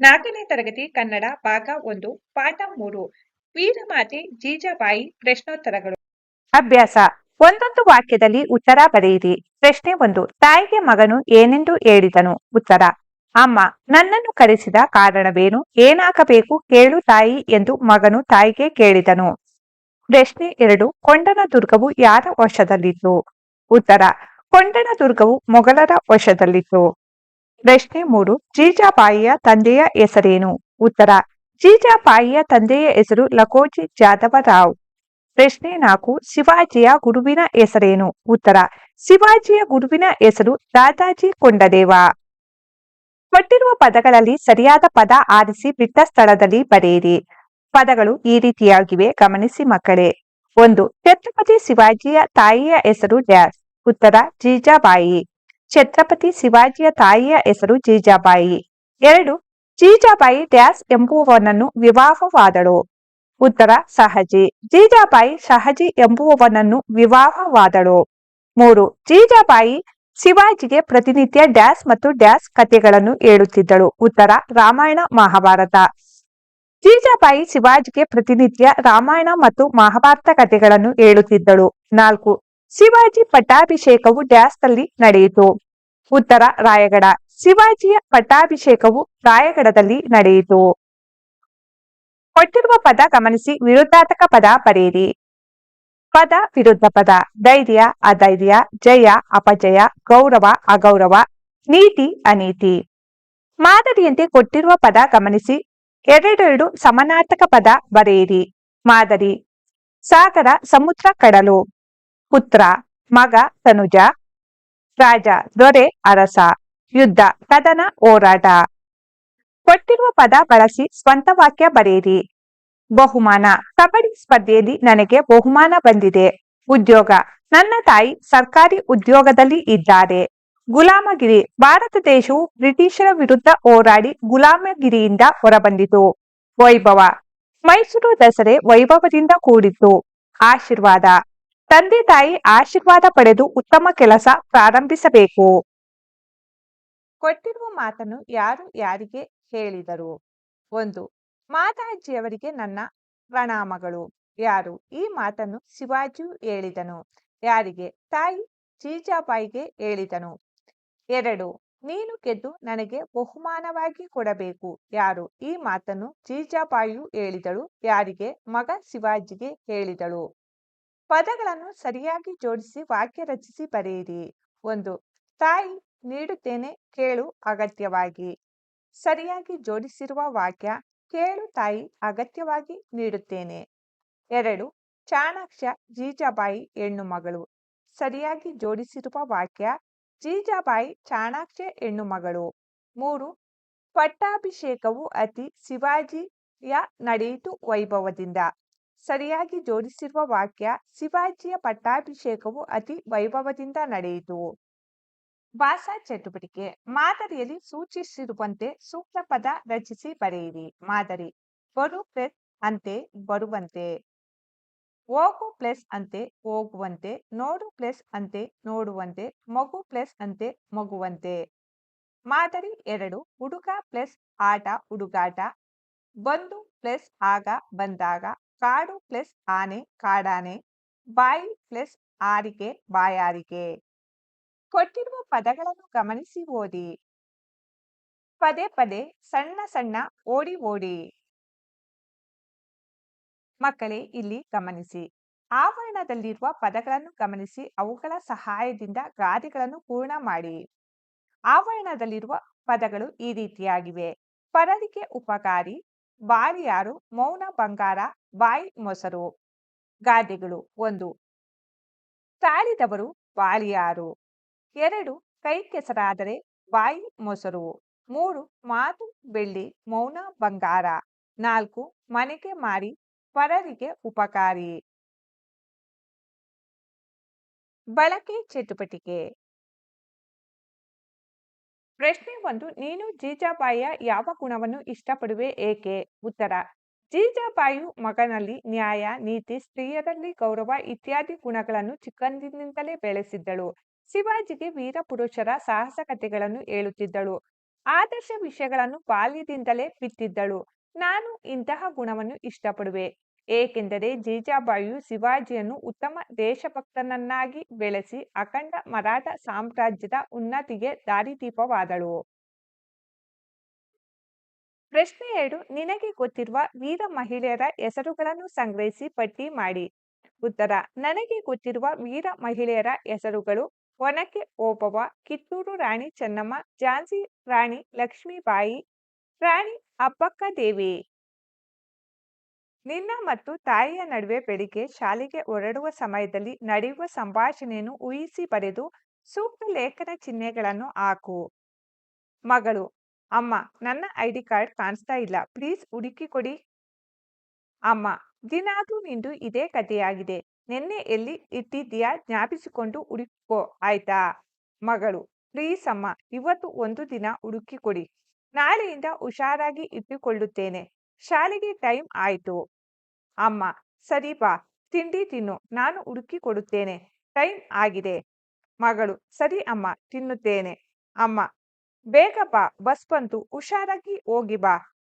ನಾಲ್ಕನೇ ತರಗತಿ ಕನ್ನಡ ಭಾಗ ಒಂದು, ಪಾಠ ಮೂರು. ವೀರಮಾತೆ ಜೀಜಾಬಾಯಿ ಪ್ರಶ್ನೋತ್ತರಗಳು. ಅಭ್ಯಾಸ. ಒಂದೊಂದು ವಾಕ್ಯದಲ್ಲಿ ಉತ್ತರ ಬರೆಯಿರಿ. ಪ್ರಶ್ನೆ ಒಂದು, ತಾಯಿಗೆ ಮಗನು ಏನೆಂದು ಹೇಳಿದನು? ಉತ್ತರ, ಅಮ್ಮ, ನನ್ನನ್ನು ಕರೆಸಿದ ಕಾರಣವೇನು? ಏನಾಗಬೇಕು ಕೇಳು ತಾಯಿ ಎಂದು ಮಗನು ತಾಯಿಗೆ ಕೇಳಿದನು. ಪ್ರಶ್ನೆ ಎರಡು, ಕೊಂಡನ ದುರ್ಗವು ಯಾರ ವಶದಲ್ಲಿತ್ತು? ಉತ್ತರ, ಕೊಂಡನ ದುರ್ಗವು ಮೊಘಲರ ವಶದಲ್ಲಿತ್ತು. ಪ್ರಶ್ನೆ ಮೂರು, ಜೀಜಾಬಾಯಿಯ ತಂದೆಯ ಹೆಸರೇನು? ಉತ್ತರ, ಜೀಜಾಬಾಯಿಯ ತಂದೆಯ ಹೆಸರು ಲಕೋಜಿ ಜಾಧವರಾವ್. ಪ್ರಶ್ನೆ ನಾಲ್ಕು, ಶಿವಾಜಿಯ ಗುರುವಿನ ಹೆಸರೇನು? ಉತ್ತರ, ಶಿವಾಜಿಯ ಗುರುವಿನ ಹೆಸರು ದಾದಾಜಿ ಕೊಂಡದೇವ. ಕೊಟ್ಟಿರುವ ಪದಗಳಲ್ಲಿ ಸರಿಯಾದ ಪದ ಆರಿಸಿ ಬಿಟ್ಟ ಸ್ಥಳದಲ್ಲಿ ಬರೆಯಿರಿ. ಪದಗಳು ಈ ರೀತಿಯಾಗಿವೆ, ಗಮನಿಸಿ ಮಕ್ಕಳೇ. ಒಂದು, ಛತ್ರಪತಿ ಶಿವಾಜಿಯ ತಾಯಿಯ ಹೆಸರು ಡ್ಯಾಸ್. ಉತ್ತರ, ಜೀಜಾಬಾಯಿ. ಛತ್ರಪತಿ ಶಿವಾಜಿಯ ತಾಯಿಯ ಹೆಸರು ಜೀಜಾಬಾಯಿ. ಎರಡು, ಜೀಜಾಬಾಯಿ ಡ್ಯಾಸ್ ಎಂಬುವವನನ್ನು ವಿವಾಹವಾದಳು. ಉತ್ತರ, ಸಹಜಿ. ಜೀಜಾಬಾಯಿ ಸಹಜಿ ಎಂಬುವವನನ್ನು ವಿವಾಹವಾದಳು. ಮೂರು, ಜೀಜಾಬಾಯಿ ಶಿವಾಜಿಗೆ ಪ್ರತಿನಿತ್ಯ ಡ್ಯಾಸ್ ಮತ್ತು ಡ್ಯಾಸ್ ಕಥೆಗಳನ್ನು ಹೇಳುತ್ತಿದ್ದಳು. ಉತ್ತರ, ರಾಮಾಯಣ ಮಹಾಭಾರತ. ಜೀಜಾಬಾಯಿ ಶಿವಾಜಿಗೆ ಪ್ರತಿನಿತ್ಯ ರಾಮಾಯಣ ಮತ್ತು ಮಹಾಭಾರತ ಕಥೆಗಳನ್ನು ಹೇಳುತ್ತಿದ್ದಳು. ನಾಲ್ಕು, ಶಿವಾಜಿ ಪಟ್ಟಾಭಿಷೇಕವು ಡ್ಯಾಸ್ನಲ್ಲಿ ನಡೆಯಿತು. ಉತ್ತರ ರಾಯಗಡ. ಶಿವಾಜಿಯ ಪಟ್ಟಾಭಿಷೇಕವು ರಾಯಗಡದಲ್ಲಿ ನಡೆಯಿತು. ಕೊಟ್ಟಿರುವ ಪದ ಗಮನಿಸಿ ವಿರುದ್ಧಾರ್ಥಕ ಪದ ಬರೆಯಿರಿ. ಪದ ವಿರುದ್ಧ ಪದ. ಧೈರ್ಯ, ಅಧೈರ್ಯ, ಜಯ, ಅಪಜಯ, ಗೌರವ, ಅಗೌರವ, ನೀತಿ, ಅನೀತಿ. ಮಾದರಿಯಂತೆ ಕೊಟ್ಟಿರುವ ಪದ ಗಮನಿಸಿ ಎರಡೆರಡು ಸಮನಾರ್ಥಕ ಪದ ಬರೆಯಿರಿ. ಮಾದರಿ, ಸಾಗರ, ಸಮುದ್ರ, ಕಡಲು. ಪುತ್ರ ಮಗ, ತನುಜ ರಾಜ, ದೊರೆ, ಅರಸ, ಯುದ್ಧ, ಕದನ ಹೋರಾಟ. ಕೊಟ್ಟಿರುವ ಪದ ಬಳಸಿ ಸ್ವಂತ ವಾಕ್ಯ ಬರೆಯಿರಿ. ಬಹುಮಾನ, ಕಬಡ್ಡಿ ಸ್ಪರ್ಧೆಯಲ್ಲಿ ನನಗೆ ಬಹುಮಾನ ಬಂದಿದೆ. ಉದ್ಯೋಗ, ನನ್ನ ತಾಯಿ ಸರ್ಕಾರಿ ಉದ್ಯೋಗದಲ್ಲಿ ಇದ್ದಾರೆ. ಗುಲಾಮಗಿರಿ, ಭಾರತ ದೇಶವು ಬ್ರಿಟಿಷರ ವಿರುದ್ಧ ಹೋರಾಡಿ ಗುಲಾಮಗಿರಿಯಿಂದ ಹೊರಬಂದಿತು. ವೈಭವ, ಮೈಸೂರು ದಸರೆ ವೈಭವದಿಂದ ಕೂಡಿತ್ತು. ಆಶೀರ್ವಾದ. ತಂದೆ ತಾಯಿ ಆಶೀರ್ವಾದ ಪಡೆದು ಉತ್ತಮ ಕೆಲಸ ಪ್ರಾರಂಭಿಸಬೇಕು. ಕೊಟ್ಟಿರುವ ಮಾತನ್ನು ಯಾರು ಯಾರಿಗೆ ಹೇಳಿದರು? ಒಂದು, ಮಾತಾಜಿಯವರಿಗೆ ನನ್ನ ಪ್ರಣಾಮಗಳು. ಯಾರು ಈ ಮಾತನ್ನು ಶಿವಾಜಿಯು ಹೇಳಿದನು? ಯಾರಿಗೆ? ತಾಯಿ ಜೀಜಾಬಾಯಿಗೆ ಹೇಳಿದನು. ಎರಡು, ನೀನು ಗೆದ್ದು ನನಗೆ ಬಹುಮಾನವಾಗಿ ಕೊಡಬೇಕು. ಯಾರು ಈ ಮಾತನ್ನು ಜೀಜಾಬಾಯಿಯು ಹೇಳಿದಳು? ಯಾರಿಗೆ? ಮಗ ಶಿವಾಜಿಗೆ ಹೇಳಿದಳು. ಪದಗಳನ್ನು ಸರಿಯಾಗಿ ಜೋಡಿಸಿ, ವಾಕ್ಯ ರಚಿಸಿ ಬರೆಯಿರಿ. ಒಂದು, ತಾಯಿ ನೀಡುತ್ತೇನೆ ಕೇಳು ಅಗತ್ಯವಾಗಿ. ಸರಿಯಾಗಿ ಜೋಡಿಸಿರುವ ವಾಕ್ಯ, ಕೇಳು ತಾಯಿ ಅಗತ್ಯವಾಗಿ ನೀಡುತ್ತೇನೆ. ಎರಡು, ಚಾಣಾಕ್ಷ ಜೀಜಾಬಾಯಿ ಹೆಣ್ಣು ಮಗಳು. ಸರಿಯಾಗಿ ಜೋಡಿಸಿರುವ ವಾಕ್ಯ, ಜೀಜಾಬಾಯಿ ಚಾಣಾಕ್ಷ ಹೆಣ್ಣು ಮಗಳು. ಮೂರು, ಪಟ್ಟಾಭಿಷೇಕವು ಅತಿ ಶಿವಾಜಿಯ ನಡೆಯಿತು ವೈಭವದಿಂದ. ಸರಿಯಾಗಿ ಜೋಡಿಸಿರುವ ವಾಕ್ಯ ಶಿವಾಜಿಯ ಪಟ್ಟಾಭಿಷೇಕವು ಅತಿ ವೈಭವದಿಂದ ನಡೆಯಿತು. ಭಾಷಾ ಚಟುವಟಿಕೆ, ಮಾದರಿಯಲ್ಲಿ ಸೂಚಿಸಿರುವಂತೆ ಸೂಕ್ತ ಪದ ರಚಿಸಿ ಬರೆಯಿರಿ. ಮಾದರಿ, ಬರು ಪ್ಲಸ್ ಅಂತೆ ಬರುವಂತೆ. ಹೋಗು ಪ್ಲಸ್ ಅಂತೆ ಹೋಗುವಂತೆ. ನೋಡು ಪ್ಲಸ್ ಅಂತೆ ನೋಡುವಂತೆ. ಮಗು ಪ್ಲಸ್ ಅಂತೆ ಮಗುವಂತೆ. ಮಾದರಿ ಎರಡು, ಹುಡುಗ ಪ್ಲಸ್ ಆಟ, ಹುಡುಗಾಟ. ಬಂದು ಪ್ಲಸ್ ಆಗ ಬಂದಾಗ ಕಾಡು ಪ್ಲಸ್ ಆನೆ ಕಾಡಾನೆ ಬಾಯಿ ಪ್ಲಸ್ ಆರಿಕೆ ಬಾಯಾರಿಕೆ ಕೊಟ್ಟಿರುವ ಪದಗಳನ್ನು ಗಮನಿಸಿ ಓದಿ. ಪದೇ ಪದೇ ಸಣ್ಣ ಸಣ್ಣ ಓಡಿ ಓಡಿ. ಮಕ್ಕಳೇ, ಇಲ್ಲಿ ಗಮನಿಸಿ. ಆವರಣದಲ್ಲಿರುವ ಪದಗಳನ್ನು ಗಮನಿಸಿ, ಅವುಗಳ ಸಹಾಯದಿಂದ ಗಾದೆಗಳನ್ನು ಪೂರ್ಣ ಮಾಡಿ. ಆವರಣದಲ್ಲಿರುವ ಪದಗಳು ಈ ರೀತಿಯಾಗಿವೆ. ಪರರಿಗೆ ಉಪಕಾರಿ ಬಾರಿಯಾರು ಮೌನ ಬಂಗಾರ, ಬಾಯಿ ಮೊಸರು ಗಾದೆಗಳು ಒಂದು. ತಾಳಿದವರು ಬಾಳಿಯಾರು ಎರಡು, ಕೈ ಕೆಸರಾದರೆ ಬಾಯಿ ಮೊಸರು. ಮೂರು, ಮಾತು ಬೆಳ್ಳಿ ಮೌನ ಬಂಗಾರ. ನಾಲ್ಕು, ಮನೆಗೆ ಮಾರಿ ಪರರಿಗೆ ಉಪಕಾರಿ. ಬಳಕೆ ಚಟುವಟಿಕೆ. ಪ್ರಶ್ನೆ ಒಂದು, ನೀನು ಜೀಜಾಬಾಯಿಯ ಯಾವ ಗುಣವನ್ನು ಇಷ್ಟಪಡುವೆ ಏಕೆ? ಉತ್ತರ ಜೀಜಾಬಾಯಿಯು ಮಗನಲ್ಲಿ ನ್ಯಾಯ, ನೀತಿ, ಸ್ತ್ರೀಯರಲ್ಲಿ ಗೌರವ ಇತ್ಯಾದಿ ಗುಣಗಳನ್ನು ಚಿಕ್ಕಂದಿನಿಂದಲೇ ಬೆಳೆಸಿದ್ದಳು. ಶಿವಾಜಿಗೆ ವೀರ ಪುರುಷರ ಸಾಹಸ ಕಥೆಗಳನ್ನು ಹೇಳುತ್ತಿದ್ದಳು. ಆದರ್ಶ ವಿಷಯಗಳನ್ನು ಬಾಲ್ಯದಿಂದಲೇ ಬಿತ್ತಿದ್ದಳು. ನಾನು ಇಂತಹ ಗುಣವನ್ನು ಇಷ್ಟಪಡುವೆ. ಏಕೆಂದರೆ ಜೀಜಾಬಾಯಿಯು ಶಿವಾಜಿಯನ್ನು ಉತ್ತಮ ದೇಶಭಕ್ತನನ್ನಾಗಿ ಬೆಳೆಸಿ ಅಖಂಡ ಮರಾಠ ಸಾಮ್ರಾಜ್ಯದ ಉನ್ನತಿಗೆ ದಾರಿದೀಪವಾದಳು. ಪ್ರಶ್ನೆ ಎರಡು, ನಿನಗೆ ಗೊತ್ತಿರುವ ವೀರ ಮಹಿಳೆಯರ ಹೆಸರುಗಳನ್ನು ಸಂಗ್ರಹಿಸಿ ಪಟ್ಟಿ ಮಾಡಿ. ಉತ್ತರ, ನನಗೆ ಗೊತ್ತಿರುವ ವೀರ ಮಹಿಳೆಯರ ಹೆಸರುಗಳು ಒನಕೆ ಓಬವ್ವ, ಕಿತ್ತೂರು ರಾಣಿ ಚೆನ್ನಮ್ಮ, ಝಾನ್ಸಿ ರಾಣಿ ಲಕ್ಷ್ಮೀಬಾಯಿ, ರಾಣಿ ಅಬ್ಬಕ್ಕ ದೇವಿ ನಿನ್ನ ಮತ್ತು ತಾಯಿಯ ನಡುವೆ ಬೆಳಿಗ್ಗೆ ಶಾಲೆಗೆ ಹೊರಡುವ ಸಮಯದಲ್ಲಿ ನಡೆಯುವ ಸಂಭಾಷಣೆಯನ್ನು ಊಹಿಸಿ ಬರೆದು ಸೂಕ್ತ ಲೇಖನ ಚಿಹ್ನೆಗಳನ್ನು ಹಾಕು. ಮಗಳು, ಅಮ್ಮ, ನನ್ನ ಐ ಡಿ ಕಾರ್ಡ್ ಕಾಣಿಸ್ತಾ ಇಲ್ಲ. ಪ್ಲೀಸ್ ಹುಡುಕಿ ಕೊಡಿ. ಅಮ್ಮ ದಿನಾದು ನಿಂದು ಇದೇ ಕಥೆಯಾಗಿದೆ. ನಿನ್ನೆ ಎಲ್ಲಿ ಇಟ್ಟಿದ್ದೀಯಾ ಜ್ಞಾಪಿಸಿಕೊಂಡು ಹುಡುಕೋ. ಆಯ್ತಾ? ಮಗಳು, ಪ್ಲೀಸ್ ಅಮ್ಮ, ಇವತ್ತು ಒಂದು ದಿನ ಹುಡುಕಿ ಕೊಡಿ. ನಾಳೆಯಿಂದ ಹುಷಾರಾಗಿ ಇಟ್ಟುಕೊಳ್ಳುತ್ತೇನೆ ಶಾಲೆಗೆ ಟೈಮ್ ಆಯ್ತು. ಅಮ್ಮ, ಸರಿ ಬಾ, ತಿಂಡಿ ತಿನ್ನು, ನಾನು ಹುಡುಕಿ ಕೊಡುತ್ತೇನೆ, ಟೈಮ್ ಆಗಿದೆ. ಮಗಳು, ಸರಿ ಅಮ್ಮ, ತಿನ್ನುತ್ತೇನೆ. ಅಮ್ಮ, ಬೇಗ ಬಾ, ಬಸ್ ಬಂತು, ಹುಷಾರಾಗಿ ಹೋಗಿ ಬಾ.